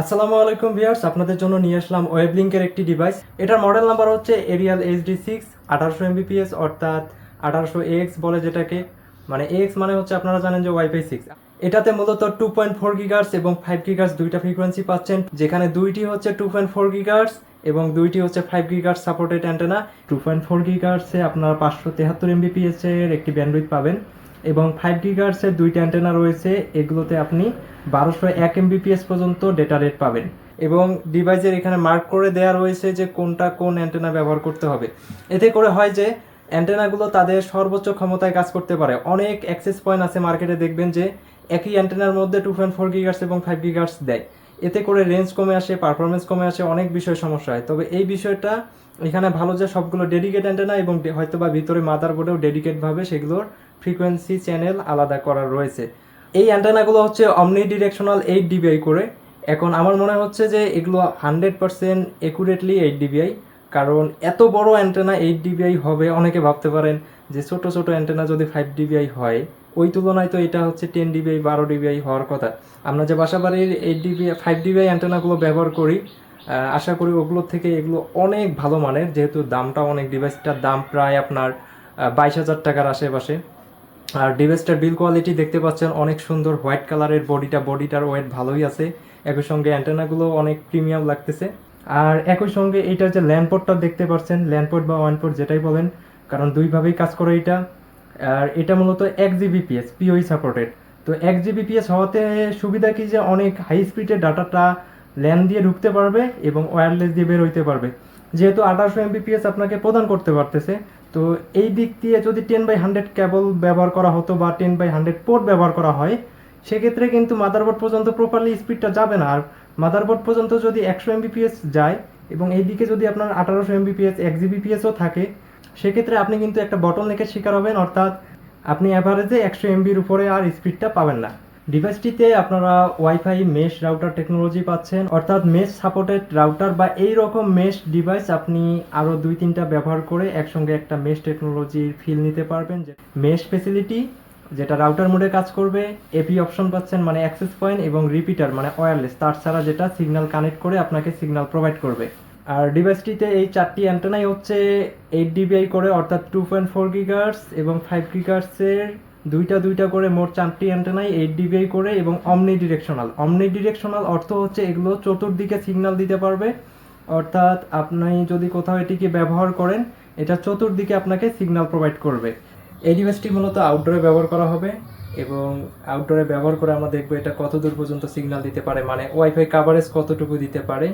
আসসালামু আলাইকুম ভিউয়ার্স, আপনাদের জন্য নিয়ে আসলাম ওয়েবলিঙ্কের একটি ডিভাইস এটার মডেল নাম্বার হচ্ছে এরিয়াল এইচডি সিক্স আঠারোশো এমবিপিএস অর্থাৎ আঠারোশো এক্স বলে যেটাকে। মানে এক্স মানে হচ্ছে আপনারা জানেন যে ওয়াইফাই সিক্স এটাতে মূলত টু পয়েন্ট ফোর গিগার্স এবং ফাইভ গিগার্স দুইটা ফ্রিকোয়েন্সি পাচ্ছেন, যেখানে দুইটি হচ্ছে টু পয়েন্ট ফোর গিগার্স এবং দুইটি হচ্ছে five gigahertz supported antenna two point four গিগার্সে আপনারা পাঁচশো তেহাত্তর এমবিপিএস এর একটি ব্যান্ডউইথ পাবেন। এবং ফাইভ গিগার্সের দুইটা অ্যান্টেনা রয়েছে, এগুলোতে আপনি বারোশো এক এমবিপিএস পর্যন্ত ডেটা রেট পাবেন। এবং ডিভাইসের এখানে মার্ক করে দেওয়া রয়েছে যে কোনটা কোন অ্যান্টেনা ব্যবহার করতে হবে। এতে করে হয় যে অ্যান্টেনাগুলো তাদের সর্বোচ্চ ক্ষমতায় কাজ করতে পারে। অনেক অ্যাক্সেস পয়েন্ট আছে মার্কেটে দেখবেন যে একই অ্যান্টেনার মধ্যে টু পয়েন্ট ফোর গিগার্স এবং ফাইভ গিগার্স দেয়। এতে করে রেঞ্জ কমে আসে পারফরমেন্স কমে আসে, অনেক বিষয় সমস্যা হয়। তবে এই বিষয়টা এখানে ভালো যে সবগুলো ডেডিকেট অ্যান্টেনা এবং হয়তো বা ভিতরে মাদারবোর্ডেও ডেডিকেটভাবে সেগুলোর ফ্রিকোয়েন্সি চ্যানেল আলাদা করা রয়েছে। এই অ্যান্টেনাগুলো হচ্ছে অমনি ডিরেকশনাল এইট ডিবিআই করে। এখন আমার মনে হচ্ছে যে এগুলো hundred percent accurately eight dBi কারণ এত বড় অ্যান্টেনা এইট ডিবিআই হবে, অনেকে ভাবতে পারেন যে ছোট ছোট অ্যান্টেনা যদি ফাইভ ডিবিআই হয়, ওই তুলনায় তো এটা হচ্ছে টেন ডিবিআই বারো ডিবিআই হওয়ার কথা। আমরা যে বাসাবাড়ির এইট ডিবিআই ফাইভ ডিবিআই অ্যান্টেনাগুলো ব্যবহার করি আশা করি ওগুলোর থেকে এগুলো অনেক ভালো মানের, যেহেতু দামটা অনেক ডিভাইসটার দাম প্রায় আপনার বাইশ হাজার টাকার আশেপাশে। আর ডিভাইসটার বিল কোয়ালিটি দেখতে পাচ্ছেন, অনেক সুন্দর হোয়াইট কালারের বডিটা বডিটার ওয়েট ভালোই আছে। একই সঙ্গে অ্যান্টেনাগুলো অনেক প্রিমিয়াম লাগতেছে। আর একই সঙ্গে এইটার যে ল্যান্ডপোর্টটা দেখতে পাচ্ছেন ল্যান্ডপোর্ট বা ওয়ানপোর্ট যেটাই বলেন কারণ দুইভাবেই কাজ করে এটা। আর এটা মূলত এক জিবিপিএস পিওই সাপোর্টেড তো এক জিবিপিএস হওয়াতে সুবিধা কি যে অনেক হাই স্পিডের ডাটাটা ল্যান দিয়ে ঢুকতে পারবে এবং ওয়্যারলেস দিয়ে বের হইতে পারবে। যেহেতু আঠারোশো এমবিপিএস আপনাকে প্রদান করতে পারতেছে, তো এই দিক দিয়ে যদি টেন বাই হান্ড্রেড কেবল ব্যবহার করা হতো বা টেন বাই হান্ড্রেড পোর্ট ব্যবহার করা হয়, সেক্ষেত্রে কিন্তু মাদারবোর্ড পর্যন্ত প্রপারলি স্পিডটা যাবে না। আর মাদারবোর্ড পর্যন্ত যদি একশো এমবিপিএস যায় এবং এই দিকে যদি আপনার আঠারোশো এমবিপিএস এক জিবিপিএসও থাকে সেক্ষেত্রে আপনি কিন্তু একটা বটল নেকের শিকার হবেন, অর্থাৎ আপনি অ্যাভারেজে একশো এমবির উপরে আর স্পিডটা পাবেন না। ডিভাইসটিতে আপনারা ওয়াইফাই মেশ রাউটার টেকনোলজি পাচ্ছেন, অর্থাৎ মেশ সাপোর্টেড রাউটার বা এই রকম মেশ ডিভাইস আপনি আরও দুই তিনটা ব্যবহার করে একসঙ্গে একটা মেশ টেকনোলজির ফিল নিতে পারবেন। যে মেশ ফেসিলিটি যেটা রাউটার মোডে কাজ করবে এপি অপশন পাচ্ছেন মানে অ্যাক্সেস পয়েন্ট এবং রিপিটার মানে ওয়্যারলেস তার ছাড়া যেটা সিগন্যাল কানেক্ট করে আপনাকে সিগন্যাল প্রোভাইড করবে। আর ডিভাইসটিতে এই চারটি অ্যান্টেনাই হচ্ছে এইট ডিবিআই করে, অর্থাৎ টু পয়েন্ট ফোর গিগার্স এবং ফাইভ গিগার্সের দুইটা দুইটা করে মোট চারটি অ্যান্টেনাই এইট ডিবিআই করে এবং অমনি ডিরেকশনাল অমনি ডিরেকশনাল অর্থ হচ্ছে এগুলো চতুর্দিকে সিগন্যাল দিতে পারবে, অর্থাৎ আপনি যদি কোথাও এটিকে ব্যবহার করেন, এটা চতুর্দিকে আপনাকে সিগন্যাল প্রোভাইড করবে। এই ডিভাইসটি মূলত আউটডোরে ব্যবহার করা হবে এবং আউটডোরে ব্যবহার করে আমরা দেখব এটা কত দূর পর্যন্ত সিগন্যাল দিতে পারে মানে ওয়াইফাই কাভারেজ কতটুকু দিতে পারে।